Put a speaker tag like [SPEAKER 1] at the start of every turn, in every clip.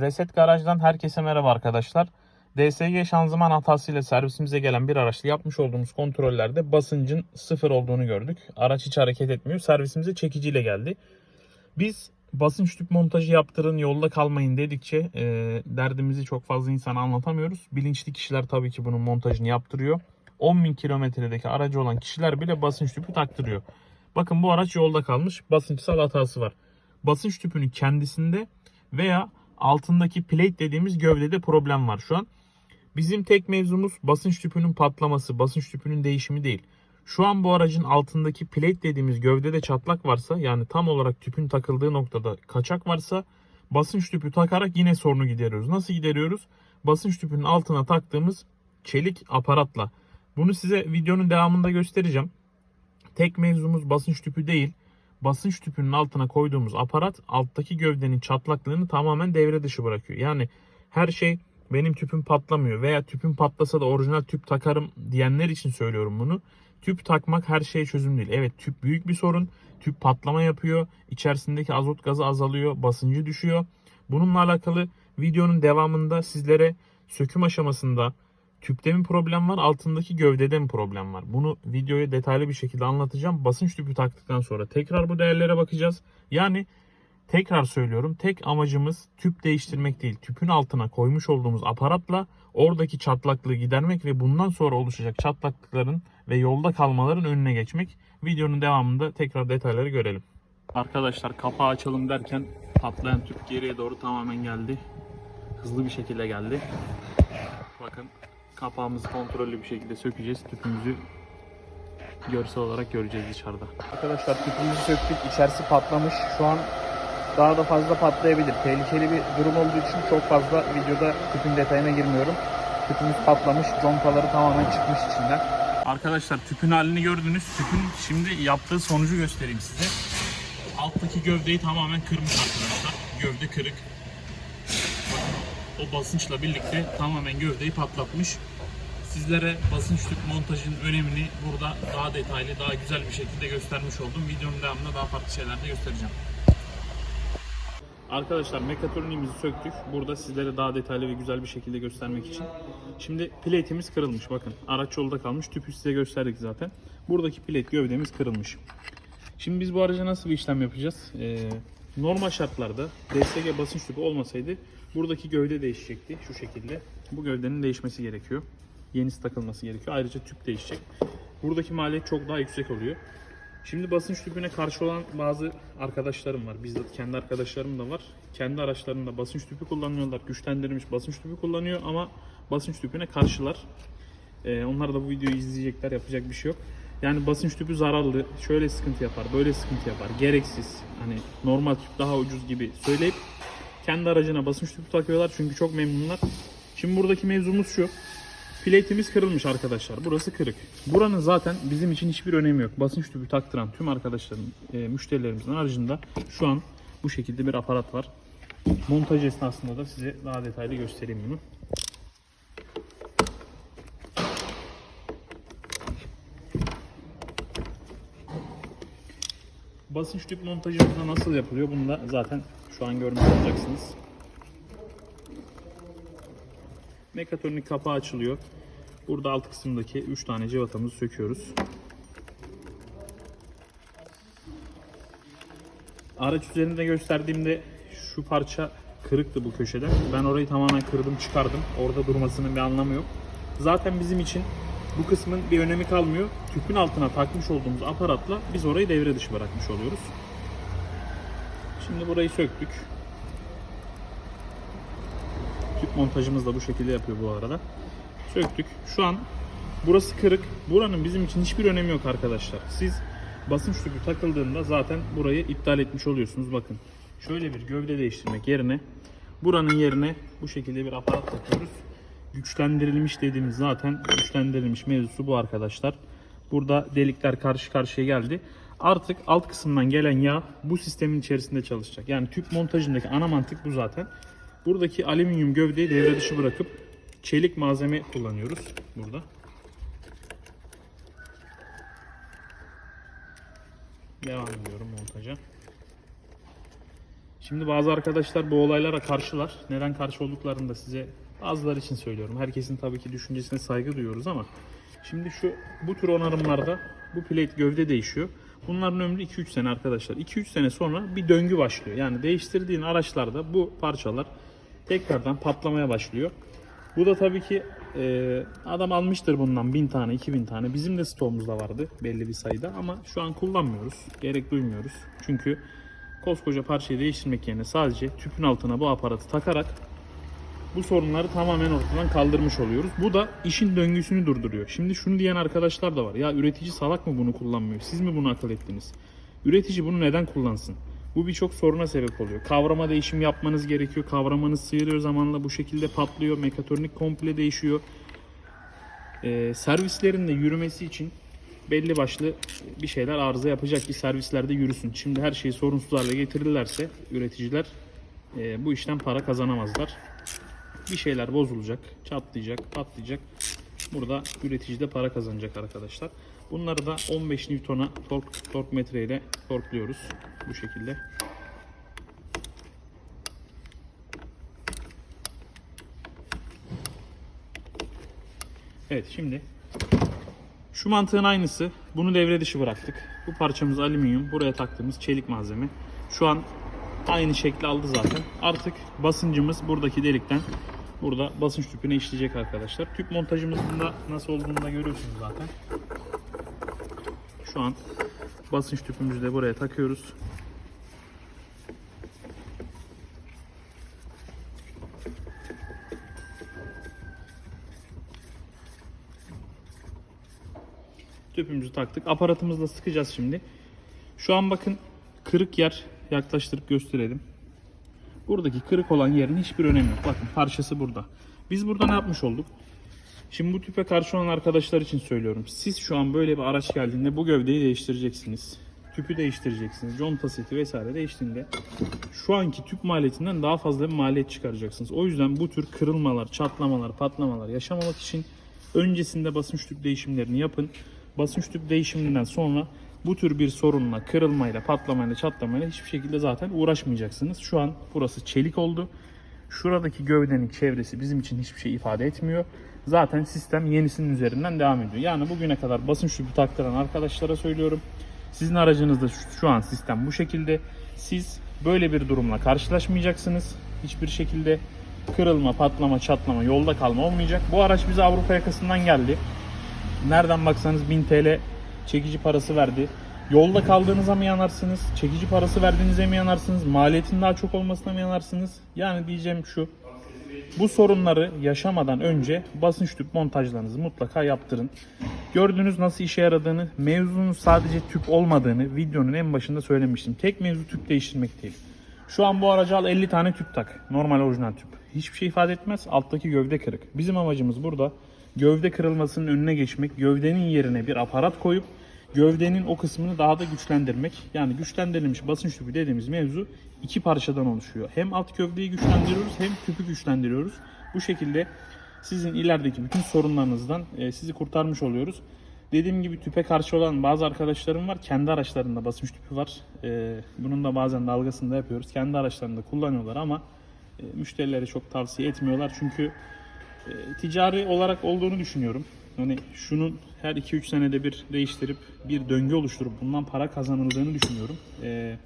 [SPEAKER 1] Reset Garaj'dan herkese merhaba arkadaşlar. DSG şanzıman hatasıyla servisimize gelen bir araçla yapmış olduğumuz kontrollerde basıncın sıfır olduğunu gördük. Araç hiç hareket etmiyor. Servisimize çekiciyle geldi. Biz basınç tüp montajı yaptırın yolda kalmayın dedikçe e, derdimizi çok fazla insana anlatamıyoruz. Bilinçli kişiler tabii ki bunun montajını yaptırıyor. 10.000 kilometredeki aracı olan kişiler bile basınç tüpü taktırıyor. Bakın bu araç yolda kalmış basınçsal hatası var. Basınç tüpünün kendisinde veya altındaki plate dediğimiz gövdede problem var şu an. Bizim tek mevzumuz basınç tüpünün patlaması, basınç tüpünün değişimi değil. Şu an bu aracın altındaki plate dediğimiz gövdede çatlak varsa yani tam olarak tüpün takıldığı noktada kaçak varsa basınç tüpü takarak yine sorunu gideriyoruz. Nasıl gideriyoruz? Basınç tüpünün altına taktığımız çelik aparatla. Bunu size videonun devamında göstereceğim. Tek mevzumuz basınç tüpü değil. Basınç tüpünün altına koyduğumuz aparat alttaki gövdenin çatlaklığını tamamen devre dışı bırakıyor. Yani her şey benim tüpüm patlamıyor veya tüpüm patlasa da orijinal tüp takarım diyenler için söylüyorum bunu. Tüp takmak her şeye çözüm değil. Evet tüp büyük bir sorun. Tüp patlama yapıyor. İçerisindeki azot gazı azalıyor. Basıncı düşüyor. Bununla alakalı videonun devamında sizlere söküm aşamasında tüpte mi problem var, altındaki gövdede mi problem var? Bunu videoya detaylı bir şekilde anlatacağım. Basınç tüpü taktıktan sonra tekrar bu değerlere bakacağız. Yani tekrar söylüyorum tek amacımız tüp değiştirmek değil. Tüpün altına koymuş olduğumuz aparatla oradaki çatlaklığı gidermek ve bundan sonra oluşacak çatlaklıkların ve yolda kalmaların önüne geçmek. Videonun devamında tekrar detayları görelim. Arkadaşlar kapağı açalım derken patlayan tüp geriye doğru tamamen geldi. Hızlı bir şekilde geldi. Bakın kapağımızı kontrollü bir şekilde sökeceğiz. Tüpümüzü görsel olarak göreceğiz dışarıda. Arkadaşlar tüpümüzü söktük. İçerisi patlamış. Şu an daha da fazla patlayabilir. Tehlikeli bir durum olduğu için çok fazla videoda tüpün detayına girmiyorum. Tüpümüz patlamış. Contaları tamamen çıkmış içinden. Arkadaşlar tüpün halini gördünüz. Tüpün şimdi yaptığı sonucu göstereyim size. Alttaki gövdeyi tamamen kırmış arkadaşlar. Gövde kırık. O basınçla birlikte tamamen gövdeyi patlatmış. Sizlere basınç tüp montajının önemini burada daha detaylı, daha güzel bir şekilde göstermiş oldum. Videonun devamında daha farklı şeyler de göstereceğim. Arkadaşlar mekatroniğimizi söktük. Burada sizlere daha detaylı ve güzel bir şekilde göstermek için. Şimdi plate'imiz kırılmış. Bakın araç yolda kalmış. Tüpü size gösterdik zaten. Buradaki plate gövdemiz kırılmış. Şimdi biz bu araca nasıl bir işlem yapacağız? Ee, normal şartlarda DSG basınç tüpü olmasaydı buradaki gövde değişecekti şu şekilde. Bu gövdenin değişmesi gerekiyor. Yenisi takılması gerekiyor. Ayrıca tüp değişecek. Buradaki maliyet çok daha yüksek oluyor. Şimdi basınç tüpüne karşı olan bazı arkadaşlarım var. Bizzat kendi arkadaşlarım da var. Kendi araçlarında basınç tüpü kullanıyorlar. Güçlendirilmiş basınç tüpü kullanıyor ama basınç tüpüne karşılar. Ee, onlar da bu videoyu izleyecekler. Yapacak bir şey yok. Yani basınç tüpü zararlı. Şöyle sıkıntı yapar, böyle sıkıntı yapar. Gereksiz. Hani normal tüp daha ucuz gibi söyleyip kendi aracına basınç tüpü takıyorlar. Çünkü çok memnunlar. Şimdi buradaki mevzumuz şu. Plate'imiz kırılmış arkadaşlar. Burası kırık. Buranın zaten bizim için hiçbir önemi yok. Basınç tüpü taktıran tüm arkadaşların, e, müşterilerimizin aracında şu an bu şekilde bir aparat var. Montaj esnasında da size daha detaylı göstereyim bunu. Basınç tüp montajımızda nasıl yapılıyor? Bunu da zaten şu an görmüş olacaksınız. Mekatronik kapağı açılıyor. Burada alt kısımdaki 3 tane cıvatamızı söküyoruz. Araç üzerinde gösterdiğimde şu parça kırıktı bu köşeden. Ben orayı tamamen kırdım çıkardım. Orada durmasının bir anlamı yok. Zaten bizim için bu kısmın bir önemi kalmıyor. Tüpün altına takmış olduğumuz aparatla biz orayı devre dışı bırakmış oluyoruz. Şimdi burayı söktük. Tüp montajımız da bu şekilde yapıyor bu arada. Söktük. Şu an burası kırık. Buranın bizim için hiçbir önemi yok arkadaşlar. Siz basınç tüpü takıldığında zaten burayı iptal etmiş oluyorsunuz. Bakın şöyle bir gövde değiştirmek yerine buranın yerine bu şekilde bir aparat takıyoruz. Güçlendirilmiş dediğimiz zaten güçlendirilmiş mevzusu bu arkadaşlar. Burada delikler karşı karşıya geldi. Artık alt kısımdan gelen yağ bu sistemin içerisinde çalışacak. Yani tüp montajındaki ana mantık bu zaten. Buradaki alüminyum gövdeyi devre dışı bırakıp çelik malzeme kullanıyoruz burada. Devam ediyorum montaja. Şimdi bazı arkadaşlar bu olaylara karşılar. Neden karşı olduklarını da size bazıları için söylüyorum. Herkesin tabii ki düşüncesine saygı duyuyoruz ama şimdi şu bu tür onarımlarda bu plate gövde değişiyor. Bunların ömrü 2-3 sene arkadaşlar. 2-3 sene sonra bir döngü başlıyor. Yani değiştirdiğin araçlarda bu parçalar tekrardan patlamaya başlıyor. Bu da tabii ki e, adam almıştır bundan 1000 tane 2000 tane. Bizim de stoğumuzda vardı belli bir sayıda ama şu an kullanmıyoruz. Gerek duymuyoruz. Çünkü koskoca parçayı değiştirmek yerine sadece tüpün altına bu aparatı takarak bu sorunları tamamen ortadan kaldırmış oluyoruz. Bu da işin döngüsünü durduruyor. Şimdi şunu diyen arkadaşlar da var. Ya üretici salak mı bunu kullanmıyor? Siz mi bunu akıl ettiniz? Üretici bunu neden kullansın? Bu birçok soruna sebep oluyor. Kavrama değişim yapmanız gerekiyor. Kavramanız sıyırıyor zamanla bu şekilde patlıyor. Mekatronik komple değişiyor. Ee, servislerin de yürümesi için belli başlı bir şeyler arıza yapacak ki servislerde yürüsün. Şimdi her şeyi sorunsuz hale getirirlerse üreticiler e, bu işten para kazanamazlar. Bir şeyler bozulacak, çatlayacak, patlayacak. Burada üretici de para kazanacak arkadaşlar. Bunları da 15 Newton'a tork, tork metre ile torkluyoruz bu şekilde. Evet şimdi şu mantığın aynısı. Bunu devre dışı bıraktık. Bu parçamız alüminyum. Buraya taktığımız çelik malzeme. Şu an aynı şekli aldı zaten. Artık basıncımız buradaki delikten burada basınç tüpüne işleyecek arkadaşlar. Tüp montajımızın da nasıl olduğunu da görüyorsunuz zaten. Şu an basınç tüpümüzü de buraya takıyoruz. Tüpümüzü taktık. Aparatımızla sıkacağız şimdi. Şu an bakın kırık yer yaklaştırıp gösterelim. Buradaki kırık olan yerin hiçbir önemi yok. Bakın parçası burada. Biz burada ne yapmış olduk? Şimdi bu tüpe karşı olan arkadaşlar için söylüyorum. Siz şu an böyle bir araç geldiğinde bu gövdeyi değiştireceksiniz. Tüpü değiştireceksiniz. Conta seti vesaire değiştiğinde şu anki tüp maliyetinden daha fazla bir maliyet çıkaracaksınız. O yüzden bu tür kırılmalar, çatlamalar, patlamalar yaşamamak için öncesinde basınç tüp değişimlerini yapın. Basınç tüp değişiminden sonra bu tür bir sorunla, kırılmayla, patlamayla, çatlamayla hiçbir şekilde zaten uğraşmayacaksınız. Şu an burası çelik oldu. Şuradaki gövdenin çevresi bizim için hiçbir şey ifade etmiyor. Zaten sistem yenisinin üzerinden devam ediyor. Yani bugüne kadar basınç tüpü taktıran arkadaşlara söylüyorum. Sizin aracınızda şu an sistem bu şekilde. Siz böyle bir durumla karşılaşmayacaksınız. Hiçbir şekilde kırılma, patlama, çatlama, yolda kalma olmayacak. Bu araç bize Avrupa yakasından geldi. Nereden baksanız 1000 TL çekici parası verdi. Yolda kaldığınıza mı yanarsınız? Çekici parası verdiğinize mi yanarsınız? Maliyetin daha çok olmasına mı yanarsınız? Yani diyeceğim şu. Bu sorunları yaşamadan önce basınç tüp montajlarınızı mutlaka yaptırın. Gördüğünüz nasıl işe yaradığını, mevzunun sadece tüp olmadığını videonun en başında söylemiştim. Tek mevzu tüp değiştirmek değil. Şu an bu aracı al 50 tane tüp tak. Normal orijinal tüp. Hiçbir şey ifade etmez. Alttaki gövde kırık. Bizim amacımız burada gövde kırılmasının önüne geçmek. Gövdenin yerine bir aparat koyup gövdenin o kısmını daha da güçlendirmek. Yani güçlendirilmiş basınç tüpü dediğimiz mevzu iki parçadan oluşuyor. Hem alt gövdeyi güçlendiriyoruz hem tüpü güçlendiriyoruz. Bu şekilde sizin ilerideki bütün sorunlarınızdan e, sizi kurtarmış oluyoruz. Dediğim gibi tüpe karşı olan bazı arkadaşlarım var. Kendi araçlarında basınç tüpü var. E, bunun da bazen dalgasını da yapıyoruz. Kendi araçlarında kullanıyorlar ama e, müşterilere çok tavsiye etmiyorlar. Çünkü e, ticari olarak olduğunu düşünüyorum. Hani şunun her 2-3 senede bir değiştirip bir döngü oluşturup bundan para kazanıldığını düşünüyorum. E,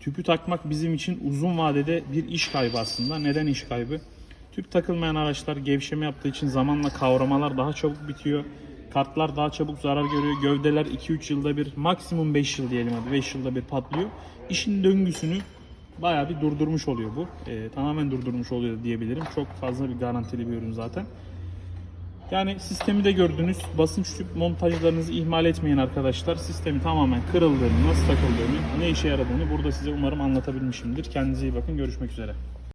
[SPEAKER 1] tüpü takmak bizim için uzun vadede bir iş kaybı aslında. Neden iş kaybı? Tüp takılmayan araçlar gevşeme yaptığı için zamanla kavramalar daha çabuk bitiyor. Kartlar daha çabuk zarar görüyor. Gövdeler 2-3 yılda bir, maksimum 5 yıl diyelim hadi 5 yılda bir patlıyor. İşin döngüsünü bayağı bir durdurmuş oluyor bu. Ee, tamamen durdurmuş oluyor diyebilirim. Çok fazla bir garantili bir ürün zaten. Yani sistemi de gördünüz. Basınç tüp montajlarınızı ihmal etmeyin arkadaşlar. Sistemi tamamen kırıldığını, nasıl takıldığını, ne işe yaradığını burada size umarım anlatabilmişimdir. Kendinize iyi bakın. Görüşmek üzere.